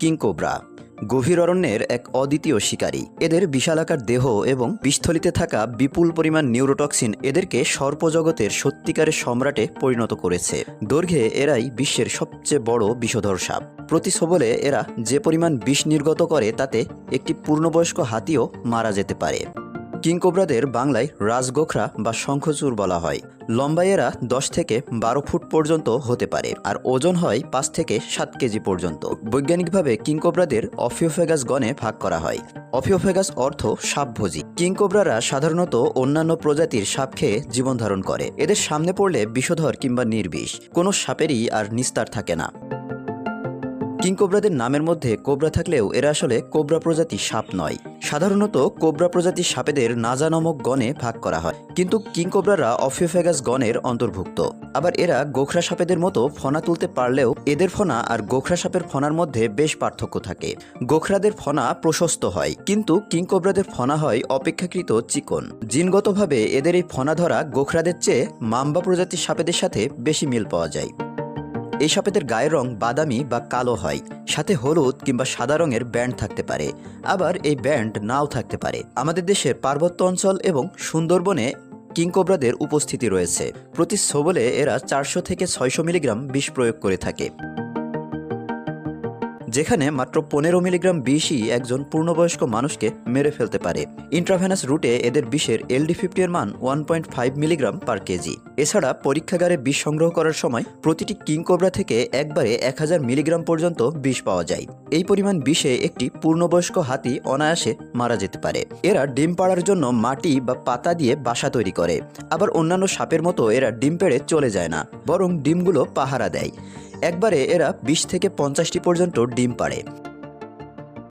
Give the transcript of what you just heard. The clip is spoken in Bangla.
কিংকোবরা গভীর অরণ্যের এক অদ্বিতীয় শিকারী। এদের বিশালাকার দেহ এবং বিস্থলিতে থাকা বিপুল পরিমাণ নিউরোটক্সিন এদেরকে সর্পজগতের সত্যিকারের সম্রাটে পরিণত করেছে। দৈর্ঘ্যে এরাই বিশ্বের সবচেয়ে বড় বিষধর সাপ। প্রতি সবলে এরা যে পরিমাণ বিষ নির্গত করে তাতে একটি পূর্ণবয়স্ক হাতিও মারা যেতে পারে। কিংকোবরাদের বাংলায় রাজগোখরা বা শঙ্খচূড় বলা হয়। লম্বায় এরা দশ থেকে বারো ফুট পর্যন্ত হতে পারে আর ওজন হয় পাঁচ থেকে সাত কেজি পর্যন্ত। বৈজ্ঞানিকভাবে কিংকোবরাদের অফিওফেগাস গণে ভাগ করা হয়। অফিওফেগাস অর্থ সাপভোজী। কিংকোবরারা সাধারণত অন্যান্য প্রজাতির সাপ খেয়ে জীবন ধারণ করে। এদের সামনে পড়লে বিষধর কিংবা নির্বিষ। কোনো সাপেরই আর নিস্তার থাকে না। কিংকোবরাদের নামের মধ্যে কোবরা থাকলেও এরা আসলে কোবরা প্রজাতি সাপ নয়। সাধারণত কোবরা প্রজাতির সাপেদের নাজা নামক গণে ভাগ করা হয়। কিন্তু কিংকোবরারা অফিওফেগাস গণের অন্তর্ভুক্ত। আবার এরা গোখরা সাপেদের মতো ফনা তুলতে পারলেও এদের ফনা আর গোখরা সাপের ফনার মধ্যে বেশ পার্থক্য থাকে। গোখরাদের ফনা প্রশস্ত হয়, কিন্তু কিংকোবরাদের ফনা হয় অপেক্ষাকৃত চিকন। জিনগতভাবে এদের এই ফনা ধরা গোখরাদের চেয়ে মাম্বা প্রজাতির সাপেদের সাথে বেশি মিল পাওয়া যায়। এই সাপেদের গায়ের রং বাদামি বা কালো হয়, সাথে হলুদ কিংবা সাদা রঙের ব্যান্ড থাকতে পারে। আবার এই ব্যান্ড নাও থাকতে পারে। আমাদের দেশের পার্বত্য অঞ্চল এবং সুন্দরবনে কিংকোবরাদের উপস্থিতি রয়েছে। প্রতি সবলে এরা চারশো থেকে ছয়শো মিলিগ্রাম বিষ প্রয়োগ করে থাকে। যেখানে মাত্র পনেরো মিলিগ্রাম বিষই একজন পূর্ণবয়স্ক মানুষকে মেরে ফেলতে পারে। ইন্ট্রাভেনাস রুটে এদের বিষের এলডি ফিফটি এর মান one point five milligram per kg. এছাড়া পরীক্ষাগারে বিষ সংগ্রহ করার সময় প্রতিটি কিংকোবরা থেকে একবারে এক হাজার মিলিগ্রাম পর্যন্ত বিষ পাওয়া যায়। এই পরিমাণ বিষে একটি পূর্ণবয়স্ক হাতি অনায়াসে মারা যেতে পারে। এরা ডিম পাড়ার জন্য মাটি বা পাতা দিয়ে বাসা তৈরি করে। আবার অন্যান্য সাপের মতো এরা ডিম পেড়ে চলে যায় না, বরং ডিমগুলো পাহারা দেয়। একবারে এরা বিশ থেকে পঞ্চাশটি পর্যন্ত ডিম পাড়ে।